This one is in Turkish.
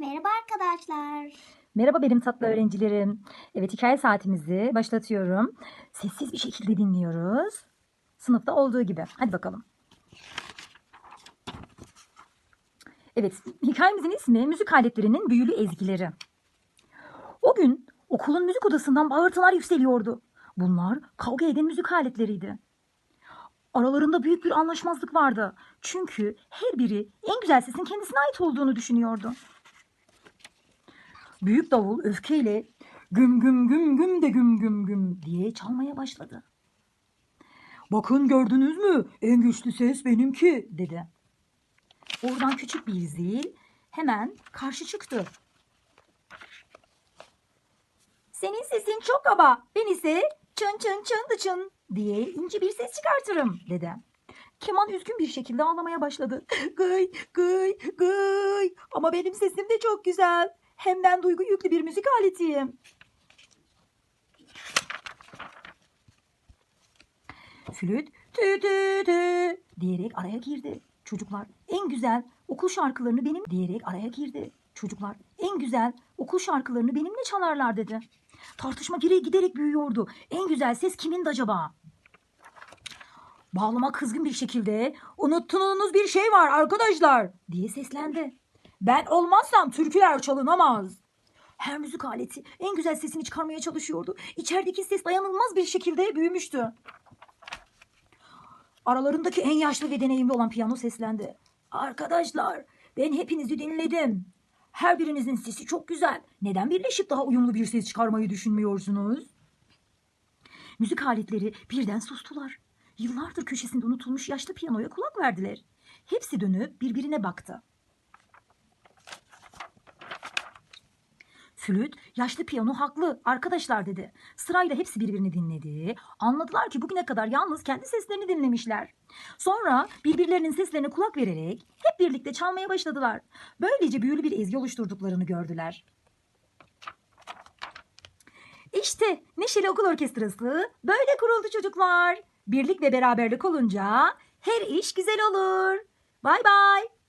Merhaba arkadaşlar. Merhaba benim tatlı öğrencilerim. Evet hikaye saatimizi başlatıyorum. Sessiz bir şekilde dinliyoruz. Sınıfta olduğu gibi. Hadi bakalım. Evet hikayemizin ismi müzik aletlerinin büyülü ezgileri. O gün okulun müzik odasından bağırtılar yükseliyordu. Bunlar kavga eden müzik aletleriydi. Aralarında büyük bir anlaşmazlık vardı. Çünkü her biri en güzel sesin kendisine ait olduğunu düşünüyordu. Büyük davul öfkeyle güm güm güm güm de güm güm güm diye çalmaya başladı. Bakın gördünüz mü? En güçlü ses benimki dedi. Oradan küçük bir zil hemen karşı çıktı. Senin sesin çok kaba. Ben ise çın çın çın çın diye ince bir ses çıkartırım dedi. Keman üzgün bir şekilde ağlamaya başladı. Gıy gıy gıy ama benim sesim de çok güzel. Hem ben duygu yüklü bir müzik aletiyim. Flüt tü tü tü diyerek araya girdi. Çocuklar en güzel okul şarkılarını benim diyerek araya girdi. Çocuklar en güzel okul şarkılarını benimle çalarlar dedi. Tartışma geri giderek büyüyordu. En güzel ses kimindi acaba? Bağlama kızgın bir şekilde unuttuğunuz bir şey var arkadaşlar diye seslendi. Ben olmazsam türküler çalınamaz. Her müzik aleti en güzel sesini çıkarmaya çalışıyordu. İçerideki ses dayanılmaz bir şekilde büyümüştü. Aralarındaki en yaşlı ve deneyimli olan piyano seslendi. Arkadaşlar ben hepinizi dinledim. Her birinizin sesi çok güzel. Neden birleşip daha uyumlu bir ses çıkarmayı düşünmüyorsunuz? Müzik aletleri birden sustular. Yıllardır köşesinde unutulmuş yaşlı piyanoya kulak verdiler. Hepsi dönüp birbirine baktı. Flüt, yaşlı piyano haklı arkadaşlar dedi. Sırayla hepsi birbirini dinledi. Anladılar ki bugüne kadar yalnız kendi seslerini dinlemişler. Sonra birbirlerinin seslerine kulak vererek hep birlikte çalmaya başladılar. Böylece büyülü bir ezgi oluşturduklarını gördüler. İşte Neşeli Okul Orkestrası böyle kuruldu çocuklar. Birlik ve beraberlik olunca her iş güzel olur. Bay bay.